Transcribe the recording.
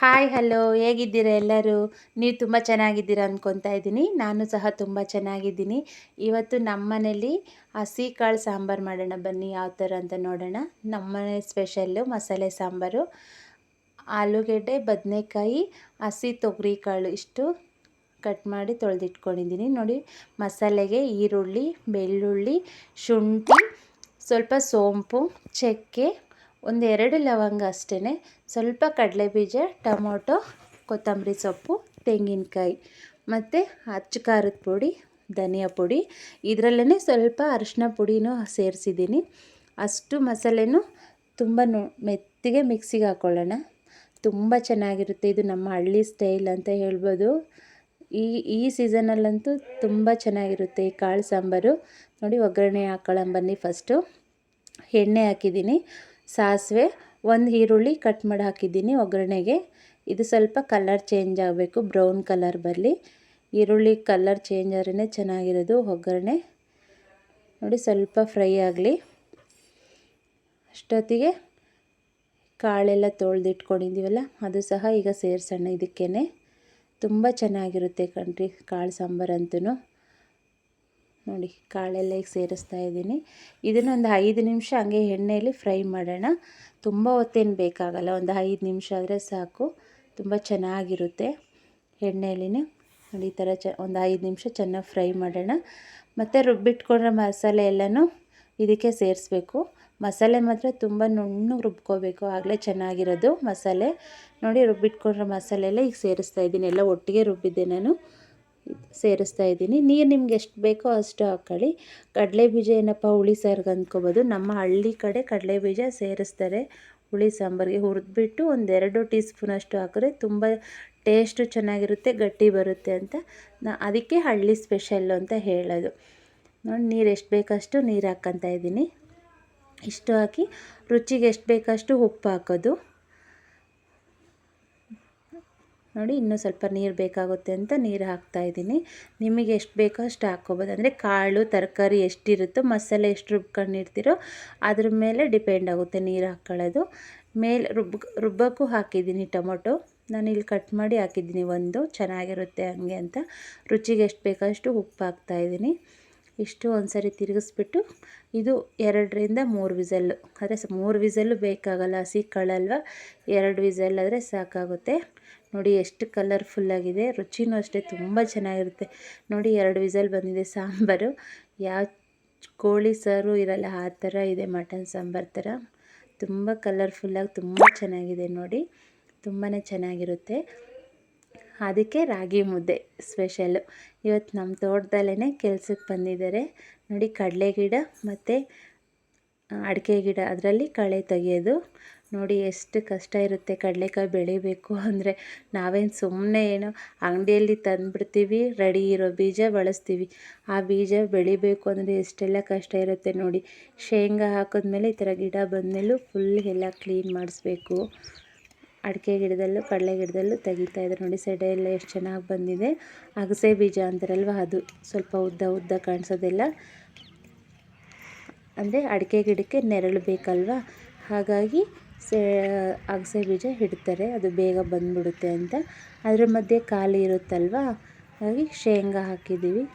Hi hello ಹೇಗಿದ್ದೀರಾ ಎಲ್ಲರೂ? ನೀವು ತುಂಬ ಚೆನ್ನಾಗಿದ್ದೀರಾ ಅಂದ್ಕೊತಾ ಇದ್ದೀನಿ. ನಾನು ಸಹ ತುಂಬ ಚೆನ್ನಾಗಿದ್ದೀನಿ. ಇವತ್ತು ನಮ್ಮ ಮನೇಲಿ ಹಸಿ ಕಾಳು ಸಾಂಬಾರು ಮಾಡೋಣ ಬನ್ನಿ, ಯಾವ ಥರ ಅಂತ ನೋಡೋಣ. ನಮ್ಮ ಮನೆ ಸ್ಪೆಷಲ್ಲು ಮಸಾಲೆ ಸಾಂಬಾರು, ಆಲೂಗೆಡ್ಡೆ, ಬದನೆಕಾಯಿ, ಹಸಿ ತೊಗರಿ ಕಾಳು ಇಷ್ಟು ಕಟ್ ಮಾಡಿ ತೊಳೆದಿಟ್ಕೊಂಡಿದ್ದೀನಿ. ನೋಡಿ, ಮಸಾಲೆಗೆ ಈರುಳ್ಳಿ, ಬೆಳ್ಳುಳ್ಳಿ, ಶುಂಠಿ, ಸ್ವಲ್ಪ ಸೋಂಪು, ಚಕ್ಕೆ ಒಂದೆರಡು ಲವಂಗ ಅಷ್ಟೇ ಸ್ವಲ್ಪ ಕಡಲೆಬೀಜ, ಟೊಮೊಟೊ, ಕೊತ್ತಂಬರಿ ಸೊಪ್ಪು, ತೆಂಗಿನಕಾಯಿ ಮತ್ತು ಅಚ್ಚ ಖಾರದ ಪುಡಿ, ಧನಿಯಾ ಪುಡಿ. ಇದರಲ್ಲೇ ಸ್ವಲ್ಪ ಅರಿಶಿನ ಪುಡಿನೂ ಸೇರಿಸಿದ್ದೀನಿ. ಅಷ್ಟು ಮಸಾಲೆನೂ ತುಂಬ ಮೆತ್ತಿಗೆ ಮಿಕ್ಸಿಗೆ ಹಾಕ್ಕೊಳ್ಳೋಣ ತುಂಬ ಚೆನ್ನಾಗಿರುತ್ತೆ ಇದು ನಮ್ಮ ಹಳ್ಳಿ ಸ್ಟೈಲ್ ಅಂತ ಹೇಳ್ಬೋದು. ಈ ಈ ಸೀಸನಲ್ಲಂತೂ ತುಂಬ ಚೆನ್ನಾಗಿರುತ್ತೆ ಈ ಕಾಳು ಸಾಂಬಾರು. ನೋಡಿ ಒಗ್ಗರಣೆ ಹಾಕೊಳ್ಳೋಣ ಫಸ್ಟು ಎಣ್ಣೆ ಹಾಕಿದ್ದೀನಿ. ಸಾಸಿವೆ, ಒಂದು ಈರುಳ್ಳಿ ಕಟ್ ಮಾಡಿ ಹಾಕಿದ್ದೀನಿ ಒಗ್ಗರಣೆಗೆ. ಇದು ಸ್ವಲ್ಪ ಕಲರ್ ಚೇಂಜ್ ಆಗಬೇಕು ಬ್ರೌನ್ ಕಲರ್ ಬರಲಿ. ಈರುಳ್ಳಿ ಕಲರ್ ಚೇಂಜ್ ಆದ್ರೇ ಚೆನ್ನಾಗಿರೋದು ಒಗ್ಗರಣೆ. ನೋಡಿ ಸ್ವಲ್ಪ ಫ್ರೈ ಆಗಲಿ. ಅಷ್ಟೊತ್ತಿಗೆ ಕಾಳೆಲ್ಲ ತೊಳೆದಿಟ್ಕೊಂಡಿದ್ದೀವಲ್ಲ, ಅದು ಸಹ ಈಗ ಸೇರಿಸೋಣ ಇದಕ್ಕೇ ತುಂಬ ಚೆನ್ನಾಗಿರುತ್ತೆ ಕಣ್ರಿ ಕಾಳು ಸಾಂಬಾರಂತೂ ನೋಡಿ, ಕಾಳೆಲ್ಲ ಈಗ ಸೇರಿಸ್ತಾ ಇದ್ದೀನಿ. ಇದನ್ನು ಒಂದು ಐದು ನಿಮಿಷ ಹಂಗೆ ಎಣ್ಣೆಯಲ್ಲಿ ಫ್ರೈ ಮಾಡೋಣ. ತುಂಬ ಹೊತ್ತೇನು ಬೇಕಾಗಲ್ಲ, ಒಂದು ಐದು ನಿಮಿಷ ಆದರೆ ಸಾಕು. ತುಂಬ ಚೆನ್ನಾಗಿರುತ್ತೆ ಎಣ್ಣೆಯಲ್ಲಿ ನೋಡಿ, ಈ ಥರ ಚ, ಒಂದು ಐದು ನಿಮಿಷ ಚೆನ್ನಾಗಿ ಫ್ರೈ ಮಾಡೋಣ. ಮತ್ತು ರುಬ್ಬಿಟ್ಕೊಂಡ್ರೆ ಮಸಾಲೆ ಎಲ್ಲನೂ ಇದಕ್ಕೆ ಸೇರಿಸ್ಬೇಕು. ಮಸಾಲೆ ಮಾತ್ರ ತುಂಬ ನುಣ್ಣಗೆ ರುಬ್ಕೋಬೇಕು, ಆಗಲೇ ಚೆನ್ನಾಗಿರೋದು ಮಸಾಲೆ. ನೋಡಿ, ರುಬ್ಬಿಟ್ಕೊಂಡ್ರೆ ಮಸಾಲೆ ಎಲ್ಲ ಈಗ ಸೇರಿಸ್ತಾ ಇದ್ದೀನಿ, ಎಲ್ಲ ಒಟ್ಟಿಗೆ ರುಬ್ಬಿದ್ದೆ ನಾನು. ಸೇರಿಸ್ತಾ ಇದ್ದೀನಿ. ನೀರು ನಿಮ್ಗೆ ಎಷ್ಟು ಬೇಕೋ ಅಷ್ಟು ಹಾಕ್ಕೊಳ್ಳಿ ಕಡಲೆ ಬೀಜ ಏನಪ್ಪ ಹುಳಿ ಸಾರಿಗೆ ಅಂದ್ಕೋಬೋದು ನಮ್ಮ ಹಳ್ಳಿ ಕಡೆ ಕಡಲೆ ಬೀಜ ಸೇರಿಸ್ತಾರೆ. ಹುಳಿ ಸಾಂಬಾರಿಗೆ ಹುರಿದ್ಬಿಟ್ಟು ಒಂದೆರಡು ಟೀ ಸ್ಪೂನಷ್ಟು ಹಾಕಿದ್ರೆ ತುಂಬ ಟೇಸ್ಟು ಚೆನ್ನಾಗಿರುತ್ತೆ, ಗಟ್ಟಿ ಬರುತ್ತೆ ಅಂತ. ನಾ ಅದಕ್ಕೆ ಹಳ್ಳಿ ಸ್ಪೆಷಲ್ಲು ಅಂತ ಹೇಳೋದು. ನೋಡಿ ನೀರು ಎಷ್ಟು ಬೇಕಷ್ಟು ನೀರು ಹಾಕ್ಕೊತಾ ಇದ್ದೀನಿ. ಇಷ್ಟು ಹಾಕಿ ರುಚಿಗೆ ಎಷ್ಟು ಬೇಕಷ್ಟು ಉಪ್ಪು ಹಾಕೋದು. ನೋಡಿ ಇನ್ನೂ ಸ್ವಲ್ಪ ನೀರು ಬೇಕಾಗುತ್ತೆ ಅಂತ ನೀರು ಹಾಕ್ತಾಯಿದ್ದೀನಿ ನಿಮಗೆ ಎಷ್ಟು ಬೇಕೋ ಅಷ್ಟು ಹಾಕ್ಕೊಬೋದು. ಅಂದರೆ ಕಾಳು, ತರಕಾರಿ ಎಷ್ಟಿರುತ್ತೋ, ಮಸಾಲೆ ಎಷ್ಟು ರುಬ್ಕೊಂಡಿರ್ತೀರೋ ಅದ್ರ ಮೇಲೆ ಡಿಪೆಂಡ್ ಆಗುತ್ತೆ ನೀರು ಹಾಕ್ಕೊಳ್ಳೋದು ಮೇಲೆ ರುಬ್ ರುಬ್ಬಕ್ಕೂ ಹಾಕಿದ್ದೀನಿ ಟೊಮೊಟೊ. ನಾನು ಇಲ್ಲಿ ಕಟ್ ಮಾಡಿ ಹಾಕಿದ್ದೀನಿ ಒಂದು. ಚೆನ್ನಾಗಿರುತ್ತೆ ಹಂಗೆ ಅಂತ. ರುಚಿಗೆ ಎಷ್ಟು ಬೇಕೋ ಅಷ್ಟು ಉಪ್ಪು ಹಾಕ್ತಾಯಿದ್ದೀನಿ ಇಷ್ಟು ಒಂದು ಸರಿ ತಿರುಗಿಸ್ಬಿಟ್ಟು ಇದು ಎರಡರಿಂದ ಮೂರು ವಿಸಲ್ಲು. ಆದರೆ ಮೂರು ವಿಸಲ್ಲು ಬೇಕಾಗಲ್ಲ ಹಸಿ ಕಳಲ್ವ? ಎರಡು ವಿಸಲ್ ಆದರೆ ಸಾಕಾಗುತ್ತೆ. ನೋಡಿ ಎಷ್ಟು ಕಲರ್ಫುಲ್ಲಾಗಿದೆ ರುಚಿನೂ ಅಷ್ಟೇ ತುಂಬ ಚೆನ್ನಾಗಿರುತ್ತೆ. ನೋಡಿ ಎರಡು ವಿಸಲ್ ಬಂದಿದೆ ಸಾಂಬಾರು. ಯಾವ ಕೋಳಿ ಸಾರು ಇರಲ್ಲ, ಆ ಥರ ಇದೆ ಮಟನ್ ಸಾಂಬಾರು ಥರ ತುಂಬ ಕಲರ್ಫುಲ್ಲಾಗಿ ತುಂಬ ಚೆನ್ನಾಗಿದೆ ನೋಡಿ. ತುಂಬಾ ಚೆನ್ನಾಗಿರುತ್ತೆ. ಅದಕ್ಕೆ ರಾಗಿ ಮುದ್ದೆ ಸ್ಪೆಷಲ್ಲು ಇವತ್ತು ನಮ್ಮ ತೋಟದಲ್ಲೇ ಕೆಲ್ಸಕ್ಕೆ ಬಂದಿದ್ದಾರೆ. ನೋಡಿ ಕಡಲೆ ಗಿಡ ಮತ್ತು ಅಡಿಕೆ ಗಿಡ, ಅದರಲ್ಲಿ ಕಳೆ ತೆಗೆಯೋದು. ನೋಡಿ ಎಷ್ಟು ಕಷ್ಟ ಇರುತ್ತೆ ಕಡಲೆಕಾಯಿ ಬೆಳಿಬೇಕು ಅಂದರೆ ನಾವೇನು ಸುಮ್ಮನೆ ಏನೋ ಅಂಗಡಿಯಲ್ಲಿ ತಂದುಬಿಡ್ತೀವಿ, ರೆಡಿ ಇರೋ ಬೀಜ ಬಳಸ್ತೀವಿ. ಆ ಬೀಜ ಬೆಳಿಬೇಕು ಅಂದರೆ ಎಷ್ಟೆಲ್ಲ ಕಷ್ಟ ಇರುತ್ತೆ ನೋಡಿ. ಶೇಂಗಾ ಹಾಕಿದ್ಮೇಲೆ ಈ ಥರ ಗಿಡ ಬಂದಮೇಲೂ ಫುಲ್ ಎಲ್ಲ ಕ್ಲೀನ್ ಮಾಡಿಸ್ಬೇಕು. ಅಡಿಕೆ ಗಿಡದಲ್ಲೂ, ಕಡಲೆ ಗಿಡದಲ್ಲೂ ತೆಗಿತಾ ಇದ್ದಾರೆ ನೋಡಿ, ಸೆಡೆ ಎಲ್ಲ ಎಷ್ಟು ಚೆನ್ನಾಗಿ ಬಂದಿದೆ. ಅಗಸೆ ಬೀಜ ಅಂತಾರಲ್ವ ಅದು, ಸ್ವಲ್ಪ ಉದ್ದ ಉದ್ದ ಕಾಣಿಸೋದೆಲ್ಲ. ಅಂದರೆ ಅಡಿಕೆ ಗಿಡಕ್ಕೆ ನೆರಳು ಬೇಕಲ್ವ? ಹಾಗಾಗಿ ಸೇ ಅಗಸೆ ಬೀಜ ಇಡ್ತಾರೆ ಅದು ಬೇಗ ಬಂದ್ಬಿಡುತ್ತೆ ಅಂತ. ಅದ್ರ ಮಧ್ಯೆ ಖಾಲಿ ಇರುತ್ತಲ್ವ? ಹಾಗಾಗಿ ಶೇಂಗಾ ಹಾಕಿದ್ದೀವಿ.